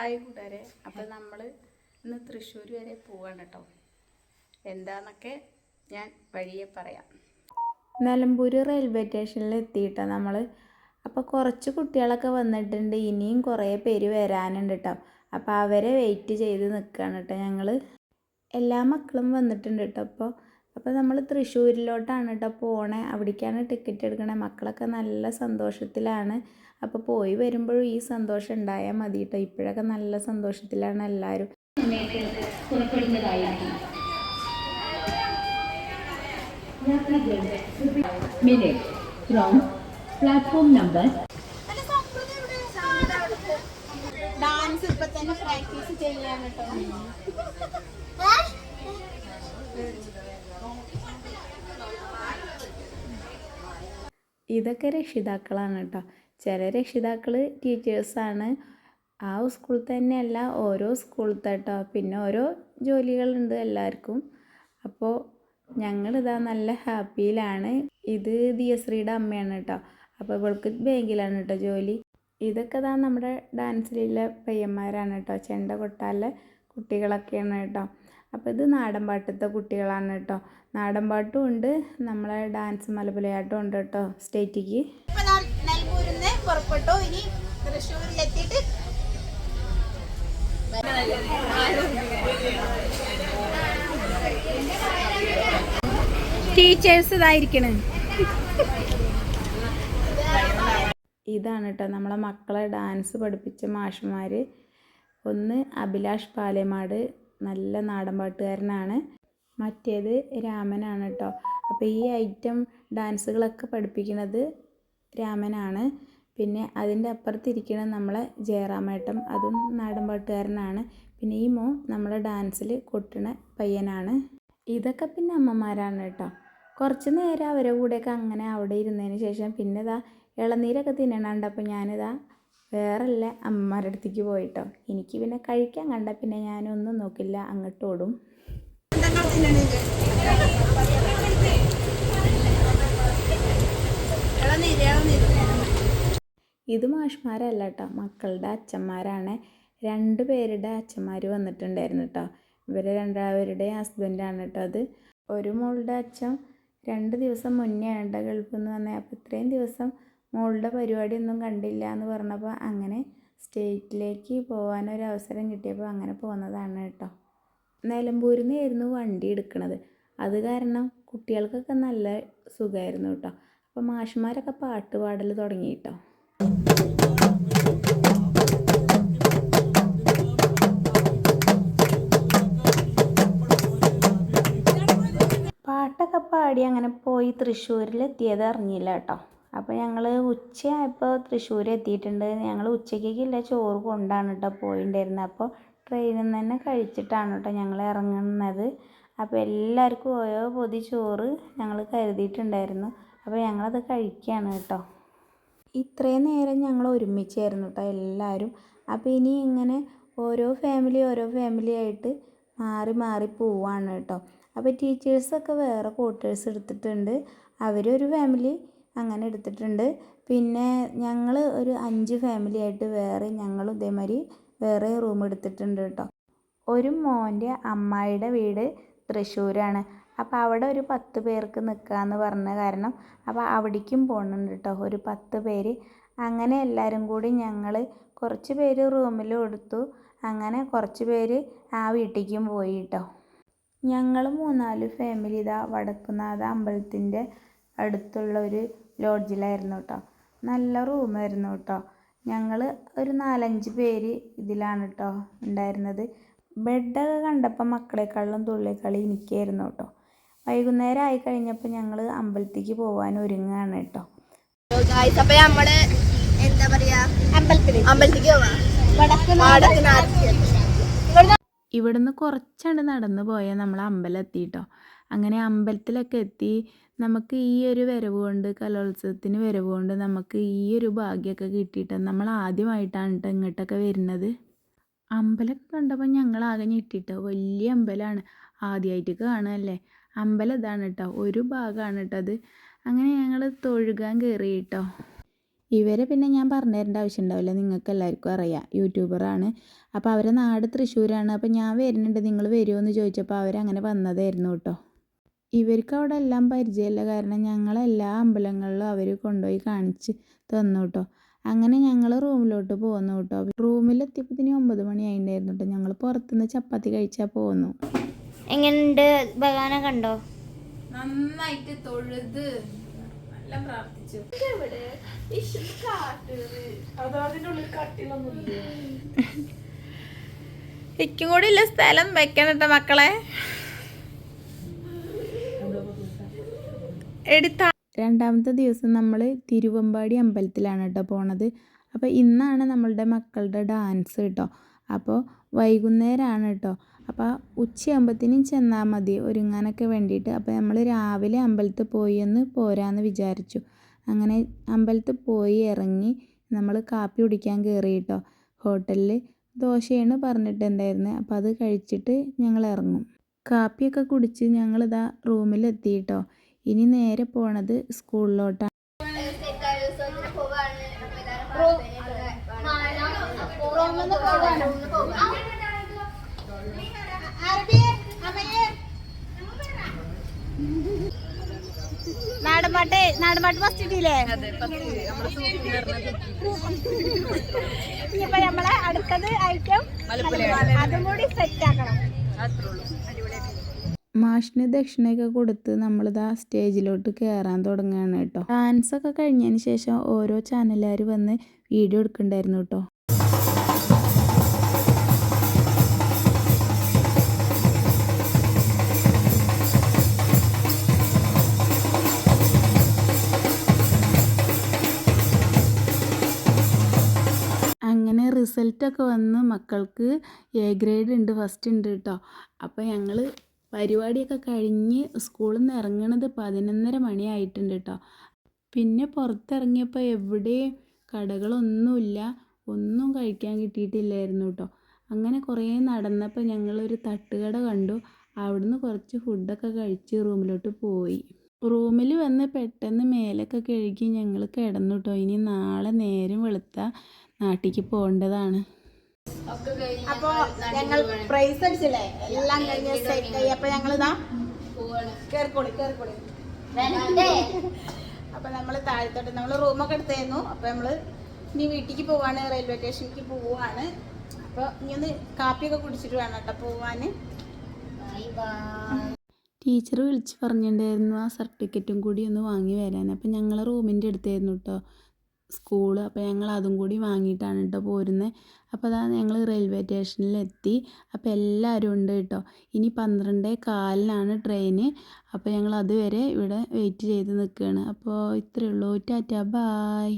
Hi കൂട്ടുകാരെ അപ്പോൾ നമ്മൾ ഇന്ന് തൃശ്ശൂർ വരെ പോവാണ് കേട്ടോ എന്താന്നൊക്കെ ഞാൻ വഴിയെ പറയാം. നിലമ്പൂർ റെയിൽവേ സ്റ്റേഷനിൽ എത്തിയിട്ടോ നമ്മൾ അപ്പോൾ കുറച്ച് കുട്ടികളൊക്കെ വന്നിട്ടുണ്ട് ഇനിയും കുറേ പേര് വരാനുണ്ട് കേട്ടോ അപ്പോൾ അവരെ വെയിറ്റ് ചെയ്ത് നിൽക്കുകയാണ് കേട്ടോ ഞങ്ങൾ എല്ലാ മക്കളും വന്നിട്ടുണ്ട് കേട്ടോ അപ്പോൾ അപ്പോൾ നമ്മൾ തൃശ്ശൂരിലോട്ടാണ് കേട്ടോ പോണേ. അവിടേക്കാണ് ടിക്കറ്റ് എടുക്കണേ. മക്കളൊക്കെ നല്ല സന്തോഷത്തിലാണ്. അപ്പോൾ പോയി വരുമ്പോഴും ഈ സന്തോഷം ഉണ്ടായാൽ മതി കേട്ടോ. ഇപ്പോഴൊക്കെ നല്ല സന്തോഷത്തിലാണ് എല്ലാവരും. Minute from platform number dance ഇപ്പൊ തന്നെ പ്രാക്ടീസ് ചെയ്യാൻ കേട്ടോ. ഇതൊക്കെ രക്ഷിതാക്കളാണ് കേട്ടോ ചില രക്ഷിതാക്കൾ ടീച്ചേഴ്സാണ്. ആ സ്കൂളിൽ തന്നെയല്ല ഓരോ സ്കൂളിലത്തെ കേട്ടോ പിന്നെ ഓരോ ജോലികളുണ്ട് എല്ലാവർക്കും അപ്പോൾ ഞങ്ങളിതാ നല്ല ഹാപ്പിയിലാണ്. ഇത് ദിയശ്രീയുടെ അമ്മയാണ് കേട്ടോ അപ്പോൾ ഇവൾക്ക് ബാങ്കിലാണ് കേട്ടോ ജോലി. ഇതൊക്കെ ഇതാ നമ്മുടെ ഡാൻസിലുള്ള പയ്യന്മാരാണ് കേട്ടോ ചെണ്ട കൊട്ടാലെ കുട്ടികളൊക്കെയാണ് കേട്ടോ അപ്പോൾ ഇത് നാടൻ പാട്ടത്തെ കുട്ടികളാണ് കേട്ടോ. നാടൻ പാട്ടും ഉണ്ട്. നമ്മളെ ഡാൻസ് മലപുലയാട്ടം ഉണ്ട് കേട്ടോ സ്റ്റേറ്റിക്ക് നിന്ന് പുറപ്പെട്ടു. ഇനി തൃശ്ശൂരിലെത്തിയിട്ട് ടീച്ചേഴ്സ് ഇതായിരിക്കണേ. ഇതാണ് കേട്ടോ നമ്മളെ മക്കളെ ഡാൻസ് പഠിപ്പിച്ച മാഷുമാർ ഒന്ന് അഭിലാഷ് പാലേമാട് നല്ല നാടൻ പാട്ടുകാരനാണ്. മറ്റേത് രാമനാണ് കേട്ടോ അപ്പോൾ ഈ ഐറ്റം ഡാൻസുകളൊക്കെ പഠിപ്പിക്കുന്നത് രാമനാണ്. പിന്നെ അതിന്റെ അപ്പുറത്തിരിക്കുന്ന നമ്മളെ ജയറാമേട്ടൻ അതും നാടൻ പാട്ടുകാരനാണ്. പിന്നെ ഈ മോ നമ്മളെ ഡാൻസിൽ കൊട്ടണ പയ്യനാണ്. ഇതൊക്കെ പിന്നെ അമ്മമാരാണ് കേട്ടോ കുറച്ച് നേരം അവരെ കൂടെയൊക്കെ അങ്ങനെ അവിടെ ഇരുന്നതിന് ശേഷം പിന്നെ ഇതാ ഇളനീരൊക്കെ തിന്നണുണ്ട് അപ്പോൾ ഞാനിതാ വേറല്ല അമ്മമാരുടെ അടുത്തേക്ക് പോയിട്ടോ. എനിക്ക് പിന്നെ കഴിക്കാൻ കണ്ട പിന്നെ ഞാനൊന്നും നോക്കില്ല അങ്ങോട്ട് ഓടും. ഇത് മാഷ്മാരല്ല കേട്ടോ മക്കളുടെ അച്ഛന്മാരാണ്. രണ്ട് പേരുടെ അച്ഛന്മാർ വന്നിട്ടുണ്ടായിരുന്നു കേട്ടോ ഇവരെ രണ്ടാവരുടെയും ഹസ്ബൻഡാണ് കേട്ടോ അത്. ഒരു മോളുടെ അച്ഛൻ രണ്ട് ദിവസം മുന്നേ ആണ്ട ഗൾഫിൽ നിന്ന് വന്നത് അപ്പോൾ ഇത്രയും ദിവസം മോളുടെ പരിപാടി ഒന്നും കണ്ടില്ല എന്ന് പറഞ്ഞപ്പോൾ അങ്ങനെ സ്റ്റേറ്റിലേക്ക് പോകാനൊരു അവസരം കിട്ടിയപ്പോൾ അങ്ങനെ പോകുന്നതാണ് കേട്ടോ. നിലമ്പൂരിൽ നിന്നായിരുന്നു വണ്ടി എടുക്കുന്നത് അത് കാരണം കുട്ടികൾക്കൊക്കെ നല്ല സുഖമായിരുന്നു കേട്ടോ. അപ്പോൾ മാഷന്മാരൊക്കെ പാട്ട് പാടൽ തുടങ്ങി കേട്ടോ. പാട്ടൊക്കെ പാടി അങ്ങനെ പോയി തൃശ്ശൂരിൽ എത്തിയത് അറിഞ്ഞില്ല കേട്ടോ. അപ്പോൾ ഞങ്ങൾ ഉച്ചയായപ്പോൾ തൃശ്ശൂർ എത്തിയിട്ടുണ്ട് ഞങ്ങൾ ഉച്ചയ്ക്കില്ല ചോറ് കൊണ്ടാണ് കേട്ടോ പോയിട്ടുണ്ടായിരുന്നത് അപ്പോൾ ട്രെയിനിൽ നിന്ന് തന്നെ കഴിച്ചിട്ടാണ് കേട്ടോ ഞങ്ങൾ ഇറങ്ങുന്നത് അപ്പോൾ എല്ലാവർക്കും ഓരോ പൊതി ചോറ് ഞങ്ങൾ കരുതിയിട്ടുണ്ടായിരുന്നു. അപ്പോൾ ഞങ്ങളത് കഴിക്കുകയാണ് കേട്ടോ ഇത്രയും നേരം ഞങ്ങൾ ഒരുമിച്ചായിരുന്നു കേട്ടോ എല്ലാവരും അപ്പോൾ ഇനി ഇങ്ങനെ ഓരോ ഫാമിലി ഓരോ ഫാമിലി ആയിട്ട് മാറി മാറി പോവാണ് കേട്ടോ അപ്പോൾ ടീച്ചേഴ്സൊക്കെ വേറെ ക്വാർട്ടേഴ്സ് എടുത്തിട്ടുണ്ട്. അവരൊരു ഫാമിലി അങ്ങനെ എടുത്തിട്ടുണ്ട്. പിന്നെ ഞങ്ങൾ ഒരു അഞ്ച് ഫാമിലി ആയിട്ട് വേറെ ഞങ്ങളും ഇതേമാതിരി വേറെ റൂം എടുത്തിട്ടുണ്ട് കേട്ടോ ഒരു മോന്റെ അമ്മായിയുടെ വീട് തൃശ്ശൂരാണ്. അപ്പോൾ അവിടെ ഒരു പത്ത് പേർക്ക് നിൽക്കാമെന്ന് പറഞ്ഞ കാരണം അപ്പോൾ അവിടേക്കും പോകുന്നുണ്ട് കേട്ടോ ഒരു പത്ത് പേര്. അങ്ങനെ എല്ലാവരും കൂടി ഞങ്ങൾ കുറച്ച് പേര് റൂമിൽ കൊടുത്തു. അങ്ങനെ കുറച്ച് പേര് ആ വീട്ടിലേക്കും പോയി കേട്ടോ ഞങ്ങൾ മൂന്നാൽ ഫാമിലി ഇതാ വടക്കുന്നാഥ അമ്പലത്തിന്റെ അടുത്തുള്ള ഒരു ലോഡ്ജിലായിരുന്നു കേട്ടോ നല്ല റൂമായിരുന്നു കേട്ടോ ഞങ്ങൾ ഒരു നാലഞ്ച് പേര് ഇതിലാണ് കേട്ടോ ഉണ്ടായിരുന്നത്. ബെഡൊക്കെ കണ്ടപ്പോൾ മക്കളെക്കാളും തുള്ളിക്കളി എനിക്കായിരുന്നു കേട്ടോ വൈകുന്നേരം ആയി കഴിഞ്ഞപ്പോൾ ഞങ്ങൾ അമ്പലത്തേക്ക് പോകാൻ ഒരുങ്ങുകയാണ് കേട്ടോ ഗായ്സ് നമ്മൾ എന്താ പറയാ? അമ്പലത്തിൽ അമ്പലത്തിലേക്ക് പോവാ. വടക്ക് ഇവിടുന്ന് കുറച്ചണ്ട് നടന്നു പോയാൽ നമ്മൾ അമ്പലം എത്തിയിട്ടോ അങ്ങനെ അമ്പലത്തിലൊക്കെ എത്തി നമുക്ക് ഈ ഒരു വരവ് കൊണ്ട് കലോത്സവത്തിന് വരവ് കൊണ്ട് നമുക്ക് ഈ ഒരു ഭാഗ്യമൊക്കെ കിട്ടിയിട്ട് നമ്മൾ ആദ്യമായിട്ടാണ് കേട്ടോ ഇങ്ങോട്ടൊക്കെ വരുന്നത്. അമ്പലമൊക്കെ കണ്ടപ്പോൾ ഞങ്ങൾ ആകെ ഞെട്ടിട്ടോ. വലിയ അമ്പലമാണ്. ആദ്യമായിട്ട് കാണാനല്ലേ അമ്പലം ഇതാണ് കേട്ടോ ഒരു ഭാഗമാണ് കേട്ടോ അത്. അങ്ങനെ ഞങ്ങൾ തൊഴുകാൻ കയറി കേട്ടോ ഇവരെ പിന്നെ ഞാൻ പറഞ്ഞു തരേണ്ട ആവശ്യം ഉണ്ടാവില്ല. നിങ്ങൾക്ക് എല്ലാവർക്കും അറിയാം. യൂട്യൂബറാണ് അപ്പോൾ അവരെ നാട് തൃശ്ശൂരാണ്. അപ്പോൾ ഞാൻ വരുന്നുണ്ട്. നിങ്ങൾ വരുമോ എന്ന് ചോദിച്ചപ്പോൾ അവരങ്ങനെ വന്നതായിരുന്നു കേട്ടോ ഇവർക്ക് അവിടെ എല്ലാം പരിചയമില്ല കാരണം ഞങ്ങളെല്ലാ അമ്പലങ്ങളിലും അവർ കൊണ്ടുപോയി കാണിച്ച് തന്നു കേട്ടോ അങ്ങനെ ഞങ്ങൾ റൂമിലോട്ട് പോന്നു കേട്ടോ റൂമിലെത്തിയപ്പോഴത്തേനും ഒമ്പത് മണി ആയിട്ടുണ്ടായിരുന്നു കേട്ടോ ഞങ്ങൾ പുറത്തുനിന്ന് ചപ്പാത്തി കഴിച്ചാൽ പോന്നു. എങ്ങനെയുണ്ട്? ഭഗവാനെ കണ്ടോ? നന്നായിട്ട് തൊഴുത് നല്ല പ്രാർത്ഥിച്ചു. ഇക്കും കൂടി ഇല്ല സ്ഥലം വെക്കണം കേട്ടോ മക്കളെ. എടുത്ത രണ്ടാമത്തെ ദിവസം നമ്മൾ തിരുവമ്പാടി അമ്പലത്തിലാണ് കേട്ടോ പോണത്. അപ്പോൾ ഇന്നാണ് നമ്മളുടെ മക്കളുടെ ഡാൻസ് കേട്ടോ അപ്പോൾ വൈകുന്നേരമാണ് കേട്ടോ അപ്പോൾ ഉച്ചയാകുമ്പത്തിനും ചെന്നാൽ മതി ഒരുങ്ങാനൊക്കെ വേണ്ടിയിട്ട്. അപ്പോൾ നമ്മൾ രാവിലെ അമ്പലത്തിൽ പോയി ഒന്ന് പോരാന്ന് വിചാരിച്ചു. അങ്ങനെ അമ്പലത്തിൽ പോയി ഇറങ്ങി നമ്മൾ കാപ്പി കുടിക്കാൻ കയറി കേട്ടോ ഹോട്ടലിൽ ദോശയാണ് പറഞ്ഞിട്ടുണ്ടായിരുന്നത് അപ്പോൾ അത് കഴിച്ചിട്ട് ഞങ്ങൾ ഇറങ്ങും കാപ്പിയൊക്കെ കുടിച്ച് ഞങ്ങളിതാ റൂമിലെത്തി കേട്ടോ ഇനി നേരെ പോണത് സ്കൂളിലോട്ടാണ് നാടൻപാട്ട് നാടൻപാട്ട് ഫസ്റ്റ് കിട്ടിയില്ലേ? ഇനിയിപ്പോ നമ്മളെ അടുത്തത് ഐറ്റം അതും കൂടി സെറ്റ് ആക്കണം. മാഷിന് ദക്ഷിണയൊക്കെ കൊടുത്ത് നമ്മളിതാ സ്റ്റേജിലോട്ട് കയറാൻ തുടങ്ങുകയാണ് കേട്ടോ. ഡാൻസൊക്കെ കഴിഞ്ഞതിന് ശേഷം ഓരോ ചാനലുകാർ വന്ന് വീഡിയോ എടുക്കണ്ടായിരുന്നു കേട്ടോ. അങ്ങനെ റിസൾട്ടൊക്കെ വന്ന് മക്കൾക്ക് എ ഗ്രേഡ് ഉണ്ട് ഫസ്റ്റ് ഉണ്ട് കേട്ടോ. അപ്പോൾ ഞങ്ങൾ പരിപാടിയൊക്കെ കഴിഞ്ഞ് സ്കൂളിൽ നിന്ന് ഇറങ്ങണത് പതിനൊന്നര മണിയായിട്ടുണ്ട് കേട്ടോ പിന്നെ പുറത്തിറങ്ങിയപ്പോൾ എവിടെ കടകളൊന്നുമില്ല. ഒന്നും കഴിക്കാൻ കിട്ടിയിട്ടില്ലായിരുന്നു കേട്ടോ അങ്ങനെ കുറേ നടന്നപ്പോൾ ഞങ്ങളൊരു തട്ടുകട കണ്ടു. അവിടുന്ന് കുറച്ച് ഫുഡൊക്കെ കഴിച്ച് റൂമിലോട്ട് പോയി. റൂമിൽ വന്ന് പെട്ടെന്ന് മേലൊക്കെ കഴുകി ഞങ്ങൾ കിടന്നു കേട്ടോ ഇനി നാളെ നേരം വെളുത്ത നാട്ടിലേക്ക് പോകേണ്ടതാണ്. അപ്പൊ ഞങ്ങൾ പ്രൈസ് അടിച്ചില്ലേ? എല്ലാം കഴിഞ്ഞ് സെറ്റ് ആയി. അപ്പൊ ഞങ്ങൾ ഇതാ കേറിക്കോളി കേറിക്കോളി. അപ്പൊ നമ്മൾ താഴത്തോട്ട് നമ്മൾ റൂമൊക്കെ എടുത്തായിരുന്നു. അപ്പൊ നമ്മൾ ഇനി വീട്ടിലേക്ക് പോവാണ് റെയിൽവേ സ്റ്റേഷനിലേക്ക് പോവാണ്. അപ്പൊ ഇനി ഒന്ന് കാപ്പിയൊക്കെ കുടിച്ചിട്ട് വേണം കേട്ടോ പോവാന്. ടീച്ചർ വിളിച്ച് പറഞ്ഞിട്ടുണ്ടായിരുന്നു ആ സർട്ടിഫിക്കറ്റും കൂടി ഒന്ന് വാങ്ങി വരാൻ. അപ്പം ഞങ്ങളെ റൂമിന്റെ അടുത്തായിരുന്നു കേട്ടോ. സ്കൂൾ. അപ്പോൾ ഞങ്ങൾ അതും കൂടി വാങ്ങിയിട്ടാണ് കേട്ടോ പോരുന്നത് അപ്പോൾ അതാ ഞങ്ങൾ റെയിൽവേ സ്റ്റേഷനിലെത്തി. അപ്പോൾ എല്ലാവരും ഉണ്ട് കേട്ടോ ഇനി പന്ത്രണ്ടേ കാലിനാണ് ട്രെയിന്. അപ്പോൾ ഞങ്ങൾ അതുവരെ ഇവിടെ വെയിറ്റ് ചെയ്ത് നിൽക്കുകയാണ് അപ്പോൾ ഇത്രയേ ഉള്ളൂ ടാറ്റ ബായ്.